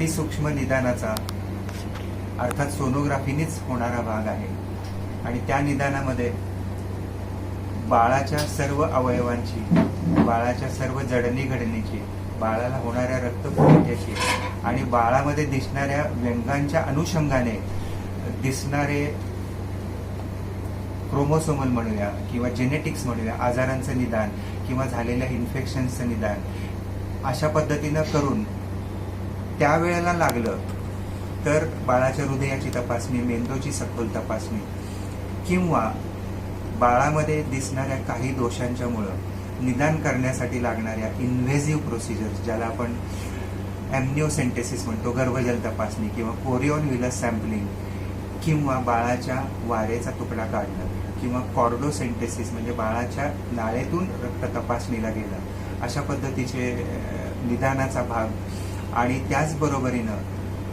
अतिसूक्ष्म निदानाचा अर्थात सोनोग्राफीनीच होणारा भाग आहे. आणि त्या निदानामध्ये बाळाच्या सर्व अवयवांची बाळाच्या सर्व जडणी घडणीची बाळाला होणाऱ्या रक्तपुरवठ्याची आणि बाळामध्ये दिसणाऱ्या व्यंगांच्या अनुषंगाने दिसणारे क्रोमोसोमल म्हणूया किंवा जेनेटिक्स म्हणूया आजारांचं निदान किंवा झालेल्या इन्फेक्शनचं निदान अशा पद्धतीनं करून त्यावेळेला लागलं तर बाळाच्या हृदयाची तपासणी मेंदूची सखोल तपासणी किंवा बाळामध्ये दिसणाऱ्या काही दोषांच्यामुळं निदान करण्यासाठी लागणाऱ्या इन्व्हेझिव्ह प्रोसिजर्स ज्याला आपण ॲम्निओसेंटेसिस म्हणतो गर्भजल तपासणी किंवा कोरिओन विलस सॅम्पलिंग किंवा बाळाच्या वारेचा तुकडा काढणं किंवा कॉर्डोसेंटेसिस म्हणजे बाळाच्या नाळेतून रक्त तपासणीला गेलं अशा पद्धतीचे निदानाचा भाग आणि त्याचबरोबरीनं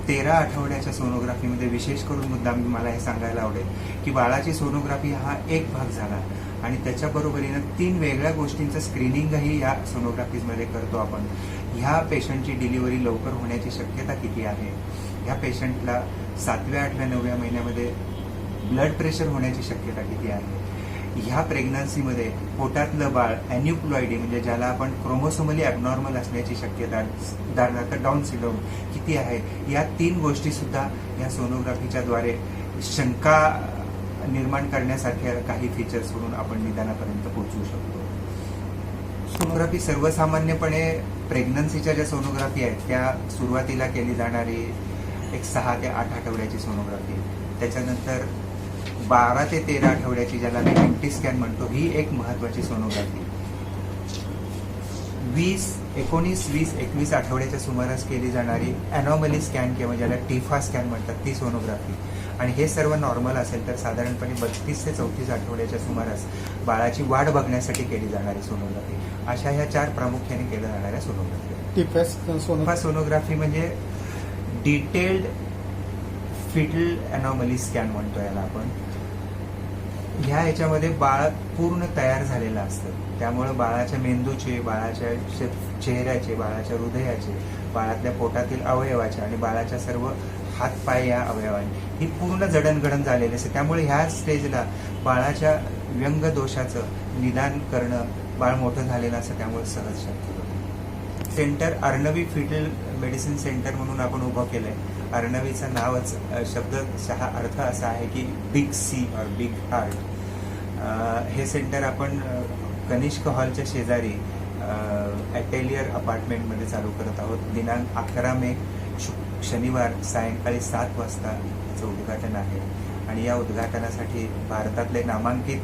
तेरा आठवड्याच्या सोनोग्राफीमध्ये विशेष करून मुद्दाम मला हे सांगायला आवडेल की बाळाची सोनोग्राफी हा एक भाग झाला आणि त्याच्याबरोबरीनं तीन वेगळ्या गोष्टींचं स्क्रीनिंगही या सोनोग्राफीजमध्ये करतो आपण. ह्या पेशंटची डिलिव्हरी लवकर होण्याची शक्यता किती आहे? ह्या पेशंटला सातव्या आठव्या नवव्या महिन्यामध्ये ब्लड प्रेशर होण्याची शक्यता किती आहे? ह्या प्रेग्नन्सीमध्ये पोटातलं बाळ अॅन्युप्लॉइडी म्हणजे ज्याला आपण क्रोमोसोमली ॲबनॉर्मल असण्याची शक्यता उदाहरणार्थ डाऊन सिंड्रोम किती आहे या तीन गोष्टीसुद्धा या सोनोग्राफीच्या द्वारे शंका निर्माण करण्यासारख्या काही फीचर्स म्हणून आपण निदानापर्यंत पोहोचू शकतो. सोनोग्राफी सर्वसामान्यपणे प्रेग्नन्सीच्या ज्या सोनोग्राफी आहेत त्या सुरुवातीला केली जाणारी एक सहा ते आठ आठवड्याची सोनोग्राफी त्याच्यानंतर बारा ते तेरा आठवड्याची ज्याला मी एमटी स्कॅन म्हणतो ही एक महत्वाची सोनोग्राफी. वीस एकोणीस वीस एकवीस आठवड्याच्या सुमारास केली जाणारी अॅनॉमली स्कॅन किंवा ज्याला टिफा स्कॅन म्हणतात ती सोनोग्राफी. आणि हे सर्व नॉर्मल असेल तर साधारणपणे बत्तीस ते चौतीस आठवड्याच्या सुमारास बाळाची वाढ बघण्यासाठी केली जाणारी सोनोग्राफी. अशा ह्या चार प्रामुख्याने केल्या जाणाऱ्या सोनोग्राफी. टिफा सोनोग्राफी म्हणजे डिटेल्ड फिटल अनॉमली स्कॅन म्हणतो याला आपण. ह्या याच्यामध्ये बाळ पूर्ण तयार झालेलं असतं. त्यामुळं बाळाच्या मेंदूचे बाळाच्या चेहऱ्याचे बाळाच्या हृदयाचे बाळातल्या पोटातील अवयवाचे आणि बाळाच्या सर्व हातपाय या अवयवाने. ही पूर्ण जडणघडण झालेली असते. त्यामुळे ह्या स्टेजला बाळाच्या व्यंग दोषाचं निदान करणं बाळ मोठं झालेलं असतं त्यामुळे सहज शक्य होतं. Centre Arnavi fetal medicine centre म्हणून आपण उभं केलंय. अर्णवीचं नावच शब्द शब्दशः अर्थ असा आहे की बिग सी और बिग हार्ट हे सेंटर आपण कनिष्क हॉलच्या शेजारी ॲटेलियर अपार्टमेंटमध्ये चालू करत आहोत. दिनांक अकरा मे शनिवार सायंकाळी सात वाजता याचं उद्घाटन आहे. आणि या उद्घाटनासाठी भारतातले नामांकित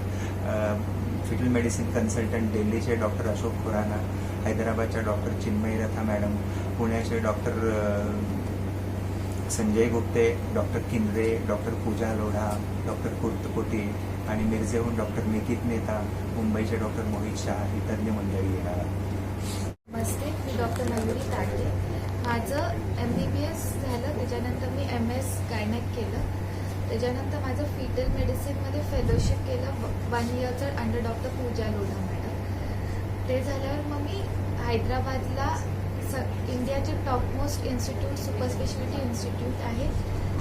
फिटल मेडिसिन कन्सल्टंट दिल्लीचे डॉक्टर अशोक खुराना हैदराबादच्या डॉक्टर चिन्मयी रथा मॅडम पुण्याचे doctor Sanjay Gupte doctor Kindre doctor Pooja Lodha doctor Kurtkote आणि मिरजेहून डॉक्टर निकित मेहता मुंबईचे डॉक्टर मोहित शहा ही तज्ज्ञ मंडळी येणार नमस्ते मी डॉक्टर मयुरी ताटे माझं एम बी बी एस झालं त्याच्यानंतर मी एम एस गायनेक केलं. त्याच्यानंतर माझं फिटल मेडिसिनमध्ये फेलोशिप केलं one इयरचं under doctor Pooja Lodha madam. ते झाल्यावर मग मी हैदराबादला स इंडियाचे topmost institute super speciality institute आहे.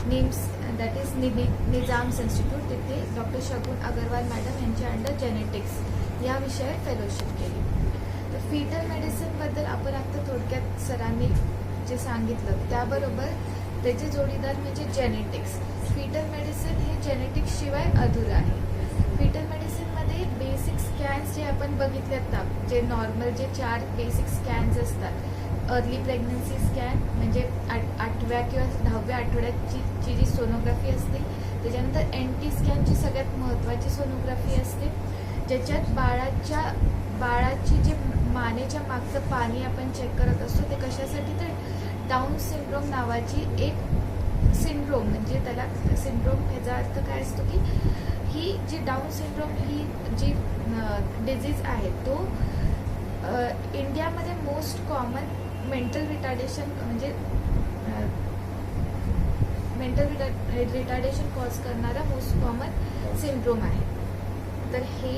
निम्स दॅट इज निबी निजाम्स इन्स्टिट्यूट तिथे डॉक्टर शगुन अगरवाल मॅडम यांच्या अंडर जेनेटिक्स या विषयात फेलोशिप केली. तर फिटल मेडिसिनबद्दल आपण आता थोडक्यात सरांनी जे सांगितलं त्याबरोबर त्याचे जोडीदार म्हणजे जेनेटिक्स फिटल मेडिसिन हे जेनेटिक्स शिवाय अधुरं आहे. फिटल मेडिसिनमध्ये बेसिक स्कॅन्स जे आपण बघितले ना जे नॉर्मल जे चार बेसिक स्कॅन्स असतात अर्ली प्रेग्नन्सी स्कॅन म्हणजे आठ आठव्या किंवा दहाव्या आठवड्याची जी सोनोग्राफी असते त्याच्यानंतर एन टी स्कॅनची सगळ्यात महत्त्वाची सोनोग्राफी असते ज्याच्यात बाळाच्या बाळाची जे मानेच्या मागचं पाणी आपण चेक करत असतो ते कशासाठी तर डाऊन सिंड्रोम नावाची एक सिंड्रोम म्हणजे त्याला सिंड्रोम ह्याचा अर्थ काय असतो की ही जी डाऊन सिंड्रोम ही जी डिझीज आहे तो इंडियामध्ये मोस्ट कॉमन मेंटल रिटार्डेशन म्हणजे मेंटल रिटार्डेशन कॉज करणारा मोस्ट कॉमन सिंड्रोम आहे. तर हे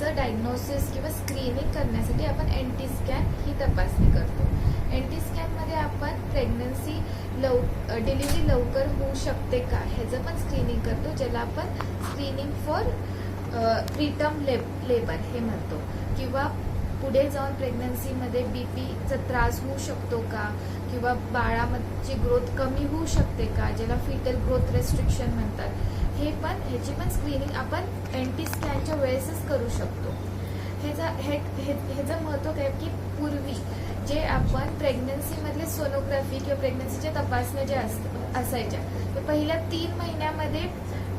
जर डायग्नोसिस किंवा स्क्रीनिंग करण्यासाठी आपण एन स्कॅन ही तपासणी करतो. एन स्कॅनमध्ये आपण प्रेग्नन्सी लव डिलिव्हरी लवकर होऊ शकते का? ह्याचं पण स्क्रीनिंग करतो ज्याला आपण स्क्रीनिंग फॉर प्रीटर्म लेबर हे म्हणतो. किंवा पुढे जाऊन प्रेग्नन्सीमध्ये बी पीचा त्रास होऊ शकतो का? किंवा बाळाची ग्रोथ कमी होऊ शकते का? ज्याला फिटल ग्रोथ रेस्ट्रिक्शन म्हणतात. हे पण ह्याची पण स्क्रीनिंग आपण एन्टी स्कॅनच्या वेळेसच करू शकतो. ह्याचं हे हे- ह्याचं महत्त्व काय की पूर्वी जे आपण प्रेग्नन्सीमधले सोनोग्राफी किंवा प्रेग्नन्सीच्या तपासण्या ज्या असायच्या ते पहिल्या तीन महिन्यामध्ये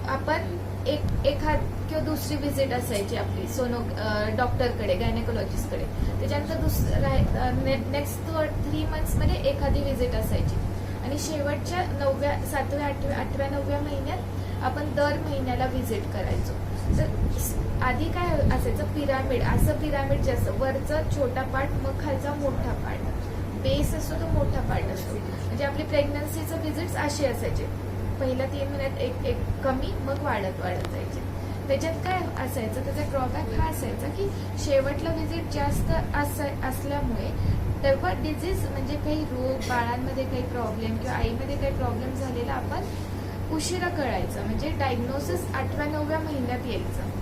आपण एक एखाद किंवा दुसरी व्हिजिट असायची आपली सोनो डॉक्टरकडे गायनेकोलॉजिस्टकडे त्याच्यानंतर दुसरा नेक्स्ट थ्री मंथ्समध्ये एखादी व्हिजिट असायची. आणि शेवटच्या नवव्या सातव्या आठव्या आठव्या नवव्या महिन्यात आपण दर महिन्याला व्हिजिट करायचो. तर आधी काय असायचं? पिरामिड असं पिरामिड जे असतं वरचा छोटा पार्ट मग खालचा मोठा पार्ट बेस असतो तो मोठा पार्ट असतो. म्हणजे आपली प्रेग्नन्सीचं व्हिजिट्स असे असायचे. पहिल्या तीन महिन्यात एक एक कमी मग वाढत वाढत जायचे. त्याच्यात काय असायचं? त्याचा ड्रॉबॅक हा असायचा की शेवटला व्हिजिट जास्त असल्यामुळे तेव्हा डिझीज म्हणजे काही रोग बाळांमध्ये काही प्रॉब्लेम किंवा आईमध्ये काही प्रॉब्लेम झालेला आपण उशिरा कळायचं. म्हणजे डायग्नोसिस आठव्या नवव्या महिन्यात यायचं.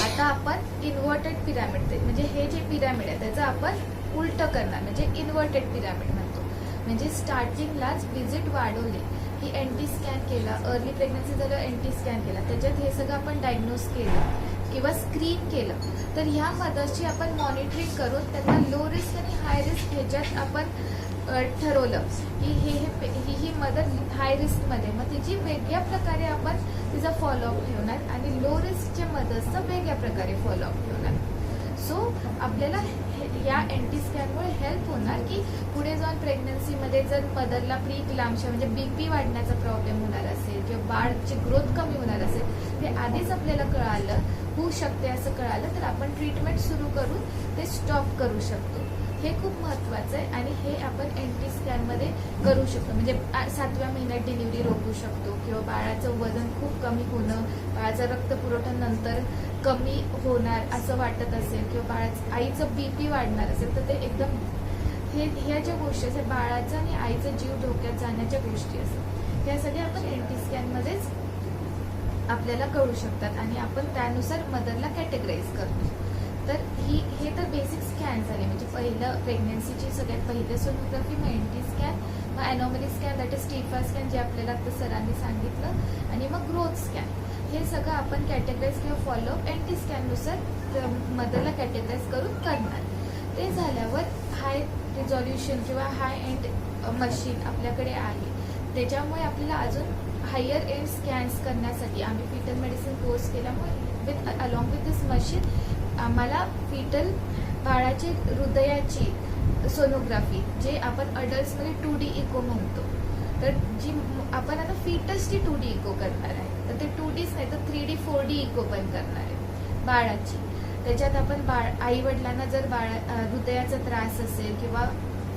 आता आपण इन्व्हर्टेड पिरामिड म्हणजे हे जे पिरामिड आहे त्याचं आपण उलट करणार. म्हणजे इन्व्हर्टेड पिरामिड म्हणतो. म्हणजे स्टार्टिंगलाच व्हिजिट वाढवले. की एन टी स्कॅन केला अर्ली प्रेग्नन्सी झालं एन टी स्कॅन केला. त्याच्यात हे सगळं आपण डायग्नोज केलं किंवा स्क्रीन केलं. तर ह्या मदर्सची आपण मॉनिटरिंग करून त्यांना लो रिस्क आणि हाय रिस्क ह्याच्यात आपण ठरवलं की हे हे ही ही मदर हाय रिस्कमध्ये मग तिची वेगळ्या प्रकारे आपण तिचा फॉलोअप ठेवणार आणि लो रिस्कच्या मदर्सचं वेगळ्या प्रकारे फॉलोअप ठेवणार. सो आपल्याला या अँटी स्कॅनमुळे हेल्प होणार की पुढे जाऊन प्रेग्नन्सीमध्ये जर मदरला प्री क्लामशा म्हणजे बी पी वाढण्याचा प्रॉब्लेम होणार असेल किंवा बाळची ग्रोथ कमी होणार असेल ते आधीच आपल्याला कळालं. होऊ शकते असं कळालं तर आपण ट्रीटमेंट सुरू करून ते स्टॉप करू शकतो. हे खूप महत्वाचं आहे आणि हे आपण एन टी स्कॅनमध्ये करू शकतो. म्हणजे सातव्या महिन्यात डिलिव्हरी रोखू शकतो किंवा बाळाचं वजन खूप कमी होणं बाळाचा रक्तपुरवठा नंतर कमी होणार असं वाटत असेल किंवा बाळाचं आईचं बी पी वाढणार असेल तर ते एकदम हे ह्या ज्या गोष्टी असतात बाळाचा आणि आईचा जीव धोक्यात जाण्याच्या गोष्टी असतात. ह्या सगळ्या आपण एन टी स्कॅनमध्येच आपल्याला कळू शकतात आणि आपण त्यानुसार मदरला कॅटेगराईज करतो. तर ही हे तर बेसिक स्कॅन झाले. म्हणजे पहिलं प्रेग्नन्सीची सगळ्यात पहिलं सोनोग्राफी मग एन टी स्कॅन मग anomaly scan that is TIFFA scan जे आपल्याला आता सरांनी सांगितलं आणि मग ग्रोथ स्कॅन हे सगळं आपण कॅटेगराईज किंवा फॉलोअप एन टी स्कॅननुसार मदरला कॅटेगराईज करून करणार. ते झाल्यावर हाय रिझॉल्युशन किंवा हाय एंड मशीन आपल्याकडे आहे. त्याच्यामुळे आपल्याला अजून हायर एंड स्कॅन्स करण्यासाठी आम्ही फिटल मेडिसिन कोर्स केल्यामुळे with along with this machine आम्हाला फिटल बाळाची हृदयाची सोनोग्राफी जे आपण अडल्ट्समध्ये टू डी इको म्हणतो. तर जी आपण आता फिटसची टू डी इको करणार आहे तर ते टू डीच नाही तर three D four D echo पण करणार आहे बाळाची. त्याच्यात आपण बाळ आई वडिलांना जर बाळा हृदयाचा त्रास असेल किंवा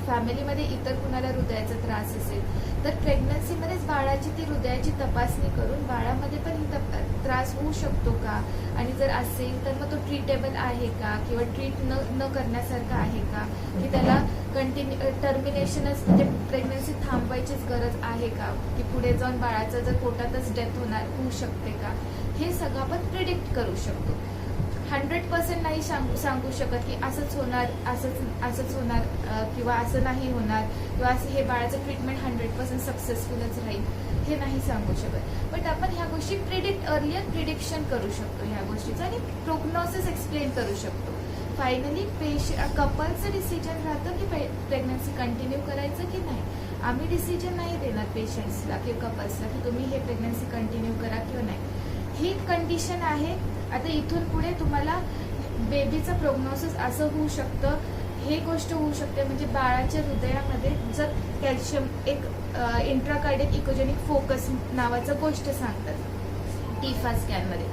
फॅमिलीमध्ये इतर कुणाला हृदयाचा त्रास असेल तर प्रेग्नन्सीमध्येच बाळाची ती हृदयाची तपासणी करून बाळामध्ये पण ही तप त्रास होऊ शकतो का? आणि जर असेल तर मग तो ट्रीटेबल आहे का? किंवा ट्रीट न न करण्यासारखा आहे का? की त्याला कंटिन्यू टर्मिनेशनच म्हणजे प्रेग्नन्सी थांबवायचीच गरज आहे का? की पुढे जाऊन बाळाचं जर पोटातच डेथ होणार होऊ शकते का? हे सगळं आपण प्रिडिक्ट करू शकतो. हंड्रेड पर्सेंट नाही सांगू सांगू शकत की असंच होणार असंच असंच होणार किंवा असं नाही होणार किंवा असं हे बाळाचं ट्रीटमेंट हंड्रेड पर्सेंट सक्सेसफुलच राहील हे नाही सांगू शकत. बट आपण ह्या गोष्टी प्रिडिक्ट अर्लियर प्रिडिक्शन करू शकतो ह्या गोष्टीचं आणि प्रोग्नोसिस एक्सप्लेन करू शकतो. फायनली पेश कपलचं डिसिजन राहतं की प्रेग्नन्सी कंटिन्यू करायचं की नाही? आम्ही डिसिजन नाही देणार पेशंट्सला किंवा कपल्सला की तुम्ही हे प्रेग्नन्सी कंटिन्यू करा किंवा नाही. ही कंडिशन आहे. आता इथून पुढे तुम्हाला बेबीचं प्रोग्नोसिस असं होऊ शकतं. हे गोष्ट होऊ शकते. म्हणजे बाळाच्या हृदयामध्ये जर कॅल्शियम एक इंट्राकार्डिक इकोजेनिक फोकस नावाचं गोष्ट सांगतात. टीफा स्कॅनमध्ये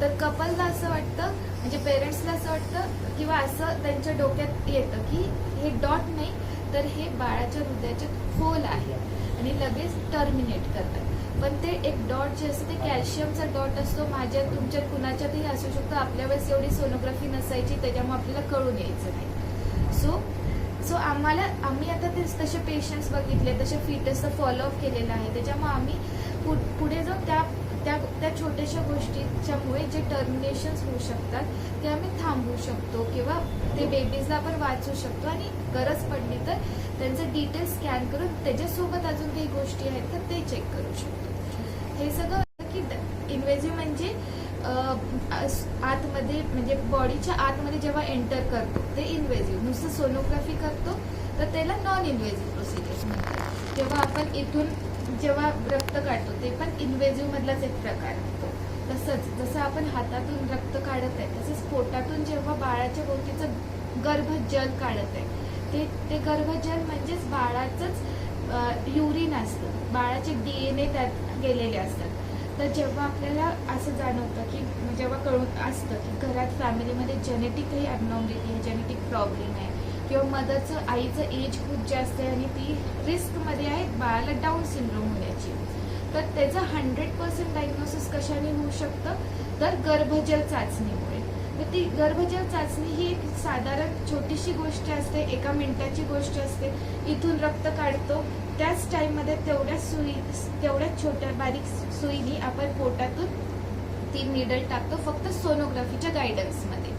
तर कपलला असं वाटतं म्हणजे पेरेंट्सला असं वाटतं किंवा असं त्यांच्या डोक्यात येतं की हे डॉट नाही तर हे बाळाच्या हृदयाच्यात होल आहे. आणि लगेच टर्मिनेट करतात. पण ते एक डॉट जे असतं ते कॅल्शियमचा डॉट असतो. माझ्या तुमच्या कुणाच्यातही असू शकतो. आपल्या वेळेस एवढी सोनोग्राफी नसायची त्याच्यामुळे आपल्याला कळून यायचं नाही. सो सो आम्हाला आम्ही आता ते तसे पेशंट्स बघितले तसे फिटनेसचं फॉलोअप केलेलं आहे. त्याच्यामुळे आम्ही पु- पुढे जाऊन त्या त्या त्या छोट्याशा गोष्टीच्यामुळे जे टर्मिनेशन्स होऊ शकतात ते आम्ही थांबवू शकतो किंवा ते बेबीजला आपण वाचू शकतो आणि गरज पडली तर त्यांचं डिटेल्स स्कॅन करून त्याच्यासोबत अजून काही गोष्टी आहेत तर ते चेक करू शकतो. हे सगळं की इन्व्हेजिव्ह म्हणजे आतमध्ये म्हणजे बॉडीच्या आतमध्ये जेव्हा एंटर करतो ते इन्वेझिव्ह नुसतं सोनोग्राफी करतो तर त्याला नॉन इन्व्हेझिव्ह प्रोसिजर्स म्हणतात. जेव्हा आपण इथून जेव्हा रक्त काढतो ते पण इन्व्हेझिव्ह मधलाच एक प्रकार असतो. तसंच जसं आपण हातातून रक्त काढत आहे तसंच पोटातून जेव्हा बाळाच्या भोवतीचं गर्भजल काढत आहे ते ते गर्भजल म्हणजेच बाळाचंच युरिन असतं. बाळाचे डी एन ए त्यात गेलेले असतात. तर जेव्हा आपल्याला असं जाणवतं की जेव्हा कळून असतं की घरात फॅमिलीमध्ये जेनेटिक काही अबनॉर्मलिटी आहे जेनेटिक प्रॉब्लेम आहे किंवा मदरचं आईचं एज खूप जास्त आहे आणि ती रिस्कमध्ये आहे बाळाला डाऊन सिंड्रोम होण्याची. तर त्याचं हंड्रेड पर्सेंट डायग्नोसिस कशाने होऊ शकतं? तर गर्भजल चाचणीमुळे. तर ती गर्भजल चाचणी ही एक साधारण छोटीशी गोष्ट असते एका मिनिटाची गोष्ट असते. इथून रक्त काढतो. त्याच टाईममध्ये तेवढ्या सुई तेवढ्या छोट्या बारीक सुईनी आपण पोटातून ती निडल टाकतो फक्त सोनोग्राफीच्या गायडन्समध्ये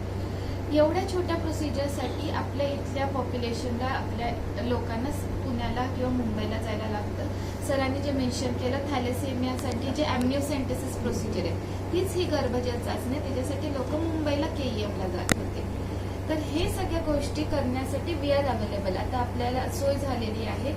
एवढ्या छोट्या प्रोसिजरसाठी आपल्या इथल्या पॉप्युलेशनला आपल्या लोकांना पुण्याला किंवा मुंबईला जायला लागतं. सरांनी जे मेन्शन केलं थॅलेसेमियासाठी जे ॲम्निओसेंटेसिस प्रोसिजर आहे तीच ही गर्भजल चाचणी त्याच्यासाठी लोक मुंबईला के ला जात होते. तर हे सगळ्या गोष्टी करण्यासाठी वी आर अवेलेबल आता आपल्याला सोय झालेली आहे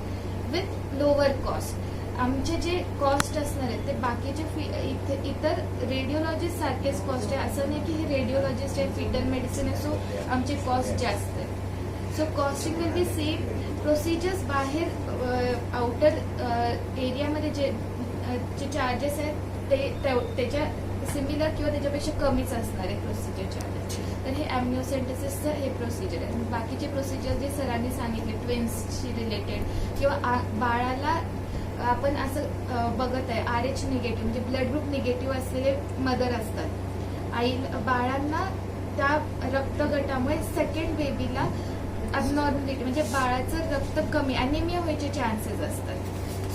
विथ लोअर कॉस्ट आमचे जे कॉस्ट असणार आहेत ते बाकीचे फी इथे इतर रेडिओलॉजिस्ट सारखेच कॉस्ट आहे. असं नाही की हे रेडिओलॉजिस्ट आहे फिटर मेडिसिन आहे सो आमचे कॉस्ट जास्त आहे so costing will be same procedures बाहेर आउटर एरियामध्ये जे जे चार्जेस आहेत ते त्याच्या सिमिलर किंवा त्याच्यापेक्षा कमीच असणार आहे प्रोसिजर चार्जेस तर हे ॲम्निओसेंटेसिसचं हे प्रोसिजर आहे. बाकीचे प्रोसिजर जे सरांनी सांगितले ट्विन्सशी रिलेटेड किंवा आ- बाळाला आपण असं बघत आहे आर एच निगेटिव्ह म्हणजे ब्लड ग्रुप निगेटिव्ह असलेले मदर असतात. आई बाळांना त्या रक्तगटामुळे सेकंड बेबीला अबनॉर्मलिटी म्हणजे बाळाचं रक्त कमी अॅनिमिया व्हायचे चान्सेस असतात.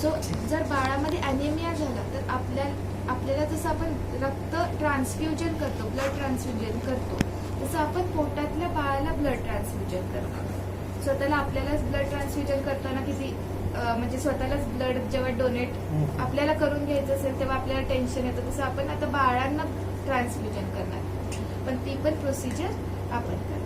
सो जर बाळामध्ये अॅनिमिया झाला तर आपल्या आपल्याला जसं आपण रक्त ट्रान्सफ्युजन करतो ब्लड ट्रान्सफ्युजन करतो तसं आपण पोटातल्या बाळाला ब्लड ट्रान्सफ्युजन करतो. स्वतःला आपल्याला ब्लड ट्रान्सफ्युजन करताना किती म्हणजे स्वतःलाच ब्लड जेव्हा डोनेट आपल्याला करून घ्यायचं असेल तेव्हा आपल्याला टेन्शन येतं. तसं आपण आता बाळांना ट्रान्सफ्युजन करणार. पण ती पण प्रोसिजर आपण करणार.